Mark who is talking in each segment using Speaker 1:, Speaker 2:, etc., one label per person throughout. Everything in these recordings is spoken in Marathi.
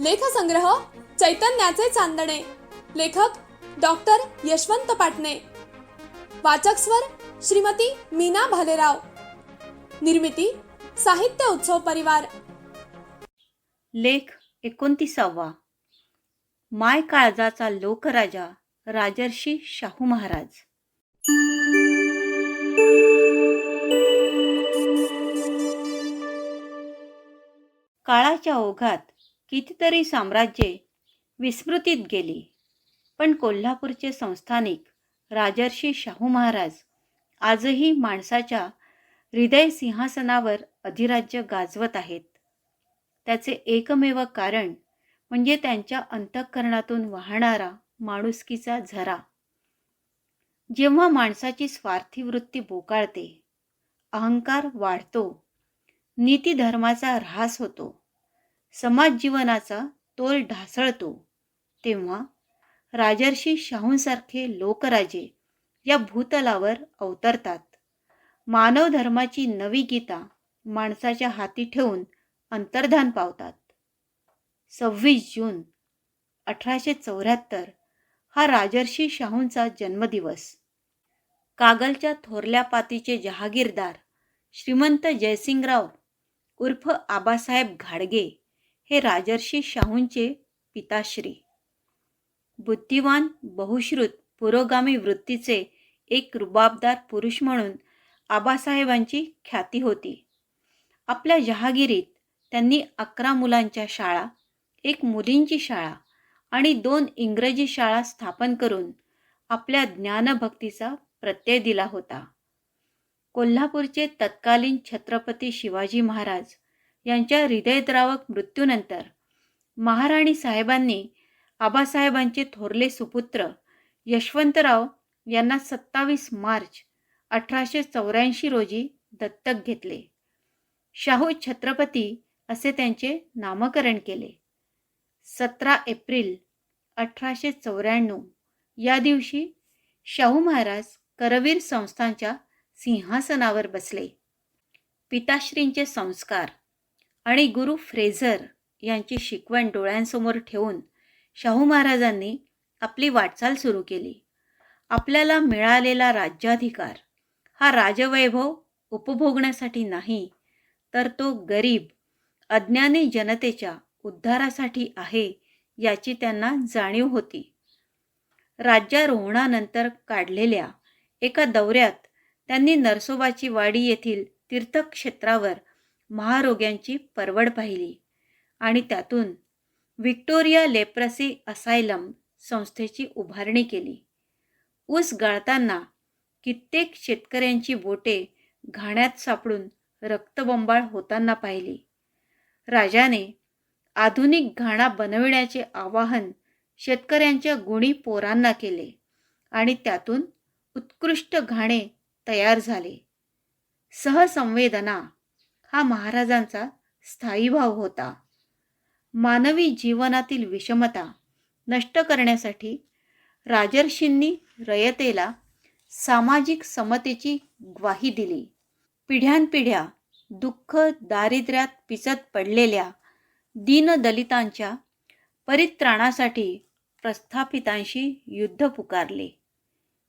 Speaker 1: लेखसंग्रह चैतन्याचे चांदणे. लेखक डॉक्टर यशवंत पाटणे. वाचक स्वर श्रीमती मीना भालेराव. निर्मिती साहित्य उत्सव परिवार.
Speaker 2: लेख एकोणतीसावा. माय काळजाचा लोकराजा राजर्षी शाहू महाराज. काळाच्या ओघात कितीतरी साम्राज्ये विस्मृतीत गेली. पण कोल्हापूरचे संस्थानिक राजर्षी शाहू महाराज आजही माणसाच्या हृदय सिंहासनावर अधिराज्य गाजवत आहेत. त्याचे एकमेव कारण म्हणजे त्यांच्या अंतःकरणातून वाहणारा माणुसकीचा झरा. जेव्हा माणसाची स्वार्थी वृत्ती बोकाळते अहंकार वाढतो नीतीधर्माचा ऱ्हास होतो. समाज जीवनाचा तोल ढासळतो. तेव्हा राजर्षी शाहूंसारखे लोकराजे या भूतलावर अवतरतात. मानव धर्माची नवी गीता माणसाच्या हाती ठेवून अंतर्धान पावतात. सव्वीस जून अठराशे चौऱ्याहत्तर हा राजर्षी शाहूंचा जन्मदिवस. कागलच्या थोरल्या पातीचे जहागीरदार श्रीमंत जयसिंगराव उर्फ आबासाहेब घाडगे हे राजर्षी शाहूंचे पिताश्री. बुद्धिवान बहुश्रुत पुरोगामी वृत्तीचे एक रुबाबदार पुरुष म्हणून आबासाहेबांची ख्याती होती. आपल्या जहागिरीत त्यांनी अकरा मुलांच्या शाळा एक मुलींची शाळा आणि दोन इंग्रजी शाळा स्थापन करून आपल्या ज्ञानभक्तीचा प्रत्यय दिला होता. कोल्हापूरचे तत्कालीन छत्रपती शिवाजी महाराज यांच्या हृदयद्रावक मृत्यूनंतर महाराणी साहेबांनी आबासाहेबांचे थोरले सुपुत्र यशवंतराव यांना सत्तावीस मार्च अठराशे चौऱ्याऐंशी रोजी दत्तक घेतले. शाहू छत्रपती असे त्यांचे नामकरण केले. सतरा एप्रिल अठराशे चौऱ्याण्णव या दिवशी शाहू महाराज करवीर संस्थांच्या सिंहासनावर बसले. पिताश्रींचे संस्कार आणि गुरु फ्रेझर यांची शिकवण डोळ्यांसमोर ठेवून शाहू महाराजांनी आपली वाटचाल सुरू केली. आपल्याला मिळालेला राज्याधिकार हा राजवैभव उपभोगण्यासाठी नाही तर तो गरीब अज्ञानी जनतेच्या उद्धारासाठी आहे याची त्यांना जाणीव होती. राज्यारोहणानंतर काढलेल्या एका दौऱ्यात त्यांनी नरसोबाची वाडी येथील तीर्थक्षेत्रावर महारोग्यांची परवड पाहिली. आणि त्यातून व्हिक्टोरिया लेप्रसी असायलम संस्थेची उभारणी केली. ऊस गाळताना कित्येक शेतकऱ्यांची बोटे घाण्यात सापडून रक्तबंबाळ होताना पाहिली. राजाने आधुनिक घाणा बनविण्याचे आवाहन शेतकऱ्यांच्या गुणी पोरांना केले आणि त्यातून उत्कृष्ट घाणे तयार झाले. सहसंवेदना हा महाराजांचा स्थायी भाव होता. मानवी जीवनातील विषमता नष्ट करण्यासाठी राजर्षींनी रयतेला सामाजिक समतेची ग्वाही दिली. पिढ्यानपिढ्या दुःख दारिद्र्यात पिचत पडलेल्या दीनदलितांच्या परित्राणासाठी प्रस्थापितांशी युद्ध पुकारले.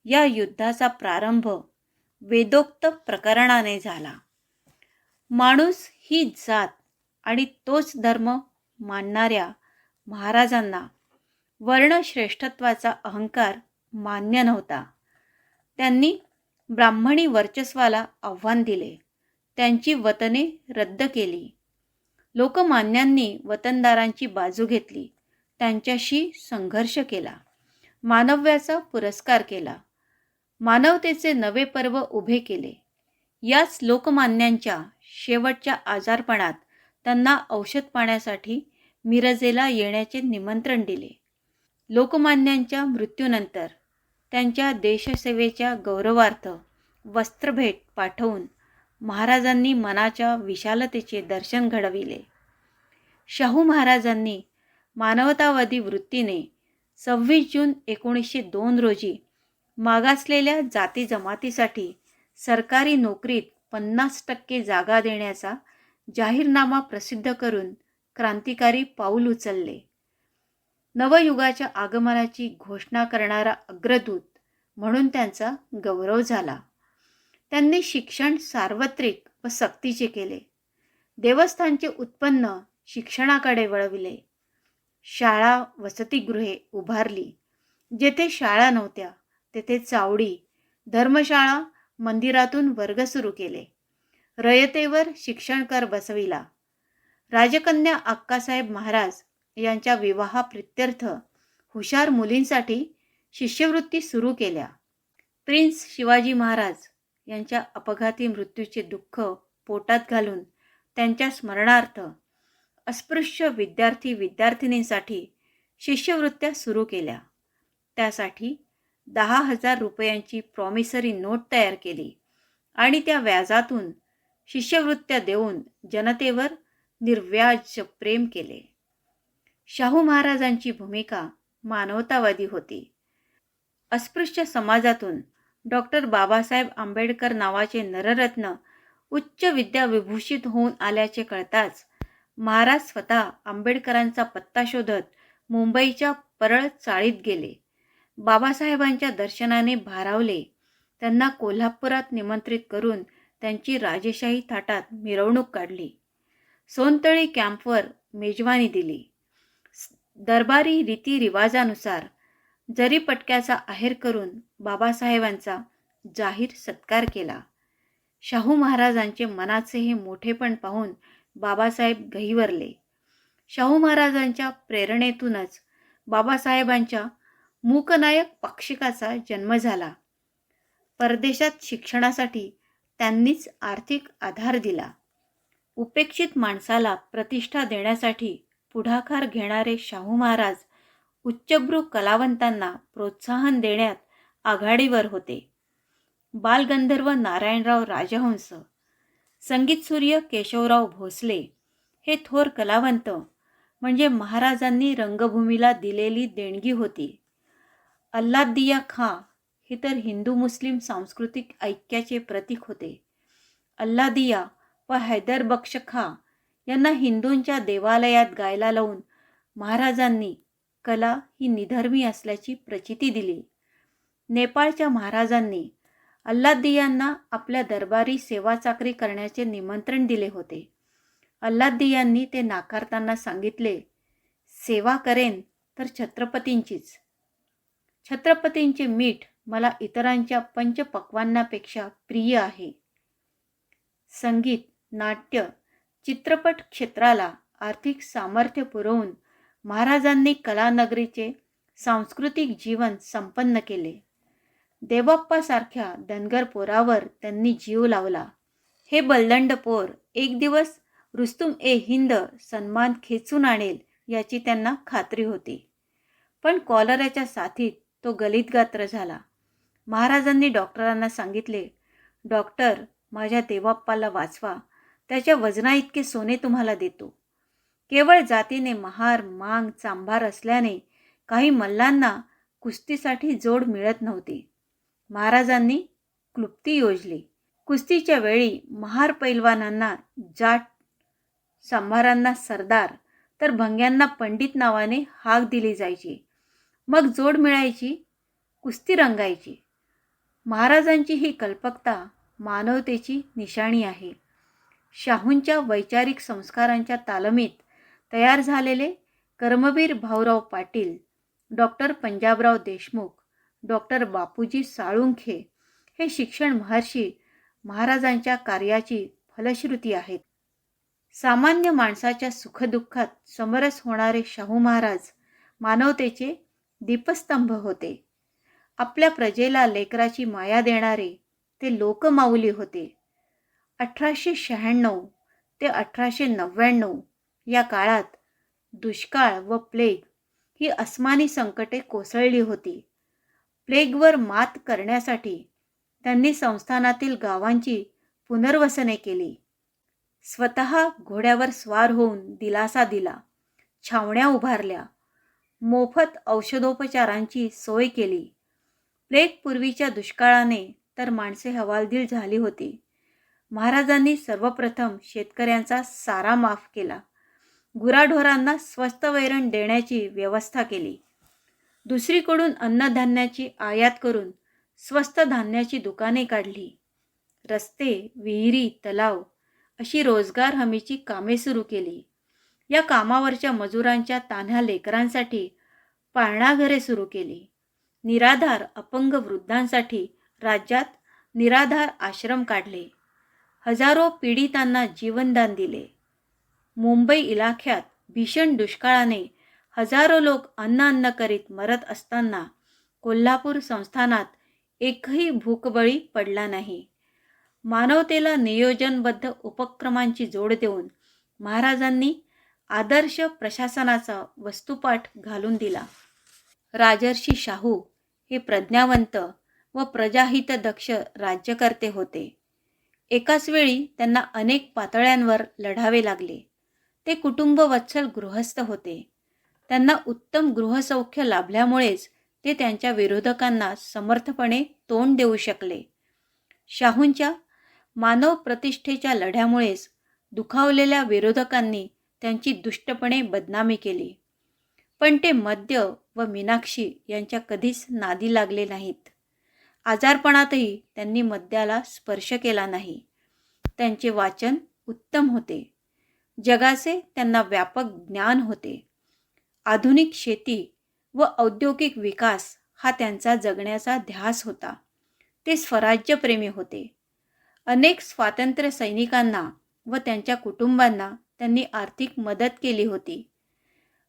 Speaker 2: या युद्धाचा प्रारंभ वेदोक्त प्रकरणाने झाला. माणूस ही जात आणि तोच धर्म मानणाऱ्या महाराजांना वर्णश्रेष्ठत्वाचा अहंकार मान्य नव्हता. त्यांनी ब्राह्मणी वर्चस्वाला आव्हान दिले. त्यांची वतने रद्द केली. लोकमान्यांनी वतनदारांची बाजू घेतली. त्यांच्याशी संघर्ष केला. मानव्याचा पुरस्कार केला. मानवतेचे नवे पर्व उभे केले. याच लोकमान्यांच्या शेवटच्या आजारपणात त्यांना औषध पाण्यासाठी मिरजेला येण्याचे निमंत्रण दिले. लोकमान्यांच्या मृत्यूनंतर त्यांच्या देशसेवेच्या गौरवार्थ वस्त्रभेट पाठवून महाराजांनी मनाच्या विशालतेचे दर्शन घडविले. शाहू महाराजांनी मानवतावादी वृत्तीने सव्वीस जून एकोणीसशे दोन रोजी मागासलेल्या जाती जमातीसाठी सरकारी नोकरीत पन्नास टक्के जागा देण्याचा जाहीरनामा प्रसिद्ध करून क्रांतिकारी पाऊल उचलले. नवयुगाच्या आगमनाची घोषणा करणारा अग्रदूत म्हणून त्यांचा गौरव झाला. त्यांनी शिक्षण सार्वत्रिक व सक्तीचे केले. देवस्थानचे उत्पन्न शिक्षणाकडे वळविले. शाळा वसतिगृहे उभारली. जेथे शाळा नव्हत्या तेथे चावडी धर्मशाळा मंदिरातून वर्ग सुरू केले. रयतेवर शिक्षणकर बसविला. राजकन्या अक्कासाहेब महाराज यांच्या विवाहाप्रित्यर्थ हुशार मुलींसाठी शिष्यवृत्ती सुरू केल्या. प्रिन्स शिवाजी महाराज यांच्या अपघाती मृत्यूचे दुःख पोटात घालून त्यांच्या स्मरणार्थ अस्पृश्य विद्यार्थी विद्यार्थिनींसाठी शिष्यवृत्त्या सुरू केल्या. त्यासाठी दहा हजार रुपयांची प्रॉमिसरी नोट तयार केली आणि त्या व्याजातून शिष्यवृत्त्या देऊन जनतेवर निर्व्याज प्रेम केले. शाहू महाराजांची भूमिका मानवतावादी होती. अस्पृश्य समाजातून डॉक्टर बाबासाहेब आंबेडकर नावाचे नररत्न उच्च विद्या विभूषित होऊन आल्याचे कळताच महाराज स्वतः आंबेडकरांचा पत्ता शोधत मुंबईच्या परळ चाळीत गेले. बाबासाहेबांच्या दर्शनाने भारावले. त्यांना कोल्हापुरात निमंत्रित करून त्यांची राजेशाही थाटात मिरवणूक काढली. सोनतळी कॅम्पवर मेजवानी दिली. दरबारी रीतिरिवाजानुसार जरी पटक्याचा आहेर करून बाबासाहेबांचा जाहीर सत्कार केला. शाहू महाराजांचे मनाचे हे मोठेपण पाहून बाबासाहेब गहिवरले शाहू महाराजांच्या प्रेरणेतूनच बाबासाहेबांच्या मूकनायक पाक्षिकाचा जन्म झाला. परदेशात शिक्षणासाठी त्यांनीच आर्थिक आधार दिला. उपेक्षित माणसाला प्रतिष्ठा देण्यासाठी पुढाकार घेणारे शाहू महाराज उच्चभ्रू कलावंतांना प्रोत्साहन देण्यात आघाडीवर होते. बालगंधर्व नारायणराव राजहंस संगीतसूर्य केशवराव भोसले हे थोर कलावंत म्हणजे महाराजांनी रंगभूमीला दिलेली देणगी होती. अल्लादिया खां हे तर हिंदू मुस्लिम सांस्कृतिक ऐक्याचे प्रतीक होते. अल्लादिया व हैदर बक्ष खां यांना हिंदूंच्या देवालयात गायला लावून महाराजांनी कला ही निधर्मी असल्याची प्रचिती दिली. नेपाळच्या महाराजांनी अल्लादियांना आपल्या दरबारी सेवा चाकरी करण्याचे निमंत्रण दिले होते. अल्लादियांनी ते नाकारताना सांगितले सेवा करेन तर छत्रपतींचीच. छत्रपतींचे मीठ मला इतरांच्या पंचपक्वांनापेक्षा प्रिय आहे. संगीत नाट्य चित्रपट क्षेत्राला आर्थिक सामर्थ्य पुरवून महाराजांनी कलानगरीचे सांस्कृतिक जीवन संपन्न केले. देवप्पासारख्या धनगर पोरावर त्यांनी जीव लावला. हे बलदंड पोर एक दिवस रुस्तुम ए हिंद सन्मान खेचून आणेल याची त्यांना खात्री होती. पण कॉलराच्या साथीत तो गलितगात्र झाला. महाराजांनी डॉक्टरांना सांगितले डॉक्टर माझ्या देवाप्पाला वाचवा. त्याच्या वजना इतके सोने तुम्हाला देतो. केवळ जातीने महार मांग चांभार असल्याने काही मल्लांना कुस्तीसाठी जोड मिळत नव्हती. महाराजांनी क्लुप्ती योजली. कुस्तीच्या वेळी महार पैलवानांना जाट सांभारांना सरदार तर भंग्यांना पंडित नावाने हाक दिली जायची. मग जोड मिळायची कुस्ती रंगायची. महाराजांची ही कल्पकता मानवतेची निशाणी आहे. शाहूंच्या वैचारिक संस्कारांच्या तालमीत तयार झालेले कर्मवीर भाऊराव पाटील डॉक्टर पंजाबराव देशमुख डॉक्टर बापूजी साळुंखे हे शिक्षण महर्षी महाराजांच्या कार्याची फलश्रुती आहेत. सामान्य माणसाच्या सुखदुःखात समरस होणारे शाहू महाराज मानवतेचे दीपस्तंभ होते. आपल्या प्रजेला लेकराची माया देणारे ते लोकमाऊली होते. अठराशे शहाण्णव ते अठराशे नव्याण्णव या काळात दुष्काळ व प्लेग ही अस्मानी संकटे कोसळली होती. प्लेगवर मात करण्यासाठी त्यांनी संस्थानातील गावांची पुनर्वसने केली. स्वतः घोड्यावर स्वार होऊन दिलासा दिला. छावण्या उभारल्या. मोफत औषधोपचारांची सोय केली. प्लेग पूर्वीच्या दुष्काळाने तर माणसे हवालदिल झाली होती. महाराजांनी सर्वप्रथम शेतकऱ्यांचा सारा माफ केला. गुराढोरांना स्वस्त वैरण देण्याची व्यवस्था केली. दुसरीकडून अन्नधान्याची आयात करून स्वस्त धान्याची दुकाने काढली. रस्ते विहिरी तलाव अशी रोजगार हमीची कामे सुरू केली. या कामावरच्या मजुरांच्या तान्ह्या लेकरांसाठी पाळणाघरे सुरू केली. निराधार अपंग वृद्धांसाठी राज्यात निराधार आश्रम काढले. हजारो पीडितांना जीवनदान दिले. मुंबई इलाख्यात भीषण दुष्काळाने हजारो लोक अन्न अन्न करीत मरत असताना कोल्हापूर संस्थानात एकही भूकबळी पडला नाही. मानवतेला नियोजनबद्ध उपक्रमांची जोड देऊन महाराजांनी आदर्श प्रशासनाचा वस्तुपाठ घालून दिला. राजर्षी शाहू हे प्रज्ञावंत व प्रजाहितदक्ष राज्यकर्ते होते. एकाच वेळी त्यांना अनेक पातळ्यांवर लढावे लागले. ते कुटुंब वत्सल गृहस्थ होते. त्यांना उत्तम गृहसौख्य लाभल्यामुळेच ते त्यांच्या विरोधकांना समर्थपणे तोंड देऊ शकले. शाहूंच्या मानव प्रतिष्ठेच्या लढ्यामुळेच दुखावलेल्या विरोधकांनी त्यांची दुष्टपणे बदनामी केली. पण ते मद्य व मीनाक्षी यांच्या कधीच नादी लागले नाहीत. आजारपणातही त्यांनी मद्याला स्पर्श केला नाही. त्यांचे वाचन उत्तम होते. जगाचे त्यांना व्यापक ज्ञान होते. आधुनिक शेती व औद्योगिक विकास हा त्यांचा जगण्याचा ध्यास होता. ते स्वराज्यप्रेमी होते. अनेक स्वातंत्र्य सैनिकांना व त्यांच्या कुटुंबांना त्यांनी आर्थिक मदत केली होती.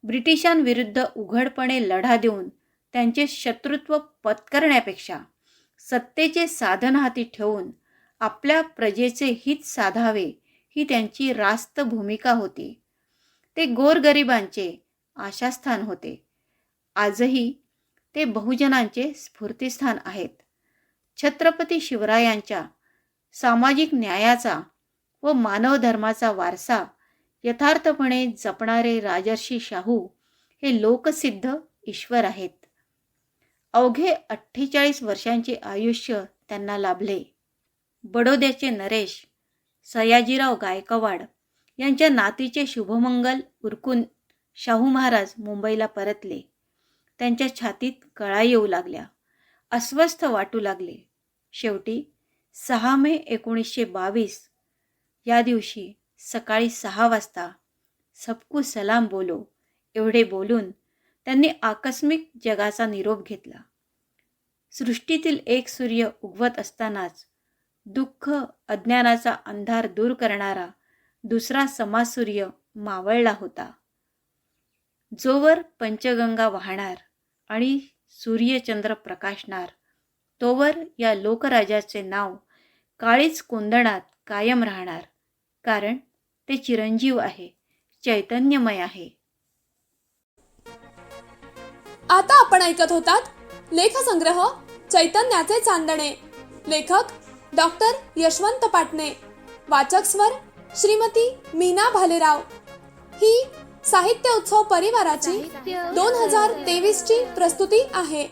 Speaker 2: ब्रिटिशांविरुद्ध उघडपणे लढा देऊन त्यांचे शत्रुत्व पत्करण्यापेक्षा सत्तेचे साधन हाती ठेवून आपल्या प्रजेचे हित साधावे ही त्यांची रास्त भूमिका होती. ते गोरगरिबांचे आशास्थान होते. आजही ते बहुजनांचे स्फूर्तिस्थान आहेत. छत्रपती शिवरायांच्या सामाजिक न्यायाचा व मानवधर्माचा वारसा यथार्थपणे जपणारे राजर्षी शाहू हे लोकसिद्ध ईश्वर आहेत. अवघे अठ्ठेचाळीस वर्षांचे आयुष्य त्यांना लाभले. बडोद्याचे नरेश सयाजीराव गायकवाड यांच्या नातीचे शुभमंगल उरकून शाहू महाराज मुंबईला परतले. त्यांच्या छातीत कळा येऊ लागल्या. अस्वस्थ वाटू लागले. शेवटी सहा मे एकोणीसशे बावीस या दिवशी सकाळी सहा वाजता. सबकू सलाम बोलो एवढे बोलून त्यांनी आकस्मिक जगाचा निरोप घेतला. सृष्टीतील एक सूर्य उगवत असतानाच दुःख अज्ञानाचा अंधार दूर करणारा दुसरा समासूर्य मावळला होता. जोवर पंचगंगा वाहणार आणि सूर्यचंद्र प्रकाशणार तोवर या लोकराजाचे नाव काळीच कोंदणात कायम राहणार. कारण ते चिरंजीव आहे. चैतन्यमय आहे.
Speaker 1: आता आपण ऐकत होतात लेखसंग्रह चैतन्याचे चांदणे. लेखक डॉक्टर यशवंत पाटणे. वाचक स्वर श्रीमती मीना भालेराव. ही साहित्य उत्सव परिवाराची दोन हजार तेवीस ची प्रस्तुती आहे.